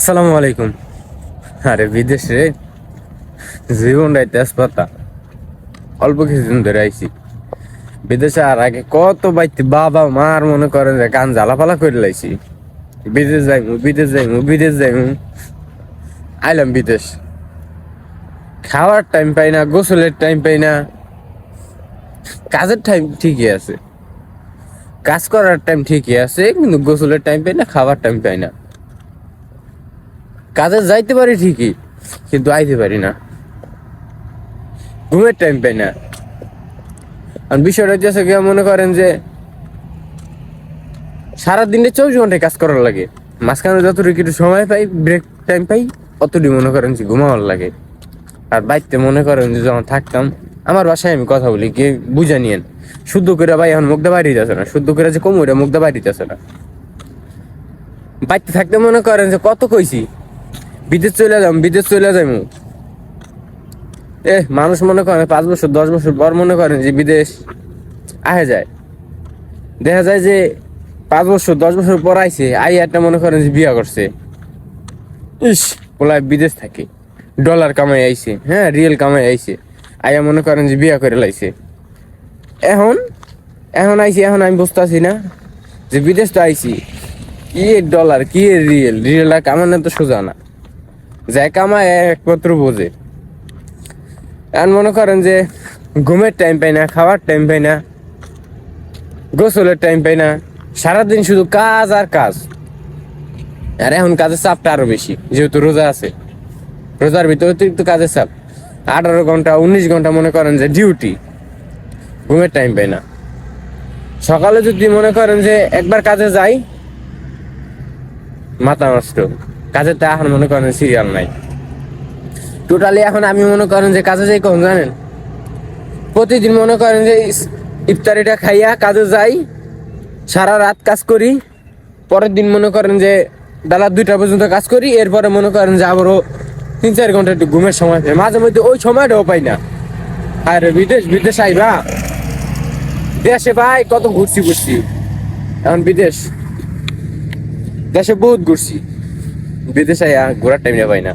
আসসালামু আলাইকুম। আরে বিদেশ জীবনটাই তেজপাতা। অল্প কিছুদিন ধরে আইছি। বিদেশে আর আগে কত বাইতে বাবা মার মনে করেন যে কান জ্বালাপালা করে লাইছি। বিদেশ যাইমু বিদেশ যাইমু বিদেশ যাইমু। আইলাম বিদেশ। খাওয়ার টাইম পাই না, গোসলের টাইম পাই না। কাজের টাইম ঠিকই আছে। কাজ করার টাইম ঠিকই আছে, কিন্তু গোসলের টাইম পাই না, খাওয়ার টাইম পাই না। কাজে যাইতে পারি ঠিকই, কিন্তু আইতে পারি না। ঘুমের টাইম পাই না। আর বিষয়টা হচ্ছে কি মনে করেন যে, সারাদিনে চব্বিশ ঘন্টায় কাজ করার লাগে। মাঝখানে যতটুকু একটু সময় পাই ব্রেক টাইম পাই, অতটুকু মনে করেন যে ঘুমাবার লাগে। আর বাড়িতে মনে করেন যে যখন থাকতাম, আমার বাসায় আমি কথা বলি কি বুঝা নিয়েন। শুদ্ধ করে ভাই, এখন মুখটা বাইরে যাচ্ছে না। শুদ্ধ করে যে কমুটা মুখটা বাইরে যাচ্ছে না। বাড়িতে থাকতে মনে করেন যে কত কইছি বিদেশ চলে যাম, বিদেশ চলে যাইমু। এ, মানুষ মনে করেন পাঁচ বছর, দশ বছর পর মনে করেন যে বিদেশ আহে যায়। দেখা যায় যে পাঁচ বছর, দশ বছর পর আইছে আই একটা মনে করেন যে বিয়া করছে। ইস, পোলায় বিদেশ থাকে। ডলার কামাই আইছে হ্যাঁ রিয়েল কামাই আইছে। আইয়া মনে করেন যে বিয়া করে লাইছে। এখন এখন আইছি, এখন আমি বুঝতে আছি না যে বিদেশ তো আইছি। কি ডলার, কি রিয়েল? রিয়েল কামানো তো সোজা না। যাই কামায় একমাত্র বোঝে। এখন মনে করেন যে ঘুমের টাইম পাই না, খাওয়ার টাইম পাই না, গোসলের টাইম পাই না, সারাদিন শুধু কাজ আর কাজ। আর এখন কাজের চাপটা আরও বেশি, যেহেতু রোজা আছে। রোজার ভিতরে অতিরিক্ত কাজের চাপ। আঠারো ঘণ্টা, উনিশ ঘণ্টা মনে করেন যে ডিউটি ঘুমের টাইম পাই না। সকালে যদি মনে করেন যে একবার কাজে যাই, মাথা নষ্ট। কাজের তো এখন মনে করেন সিরিয়াল নাই। টোটালি এখন আমি মনে করেন যে কাজে যাই কখন, জানেন? প্রতিদিন মনে করেন যে ইফতারিটা খাইয়া কাজে যাই, সারা রাত কাজ করি, পরের দিন মনে করেন যে বেলা দুইটা পর্যন্ত কাজ করি, এরপরে মনে করেন যে আবারও তিন চার ঘণ্টা একটু ঘুমের সময় পাই। মাঝে মধ্যে ওই সময়টাও পাই না। আর বিদেশ বিদেশ আইবা। দেশে ভাই কত ঘুরছি ঘুরছি। এখন বিদেশ। দেশে বহুত ঘুরছি। বিদেশে ঘোরার টাইম পাই না।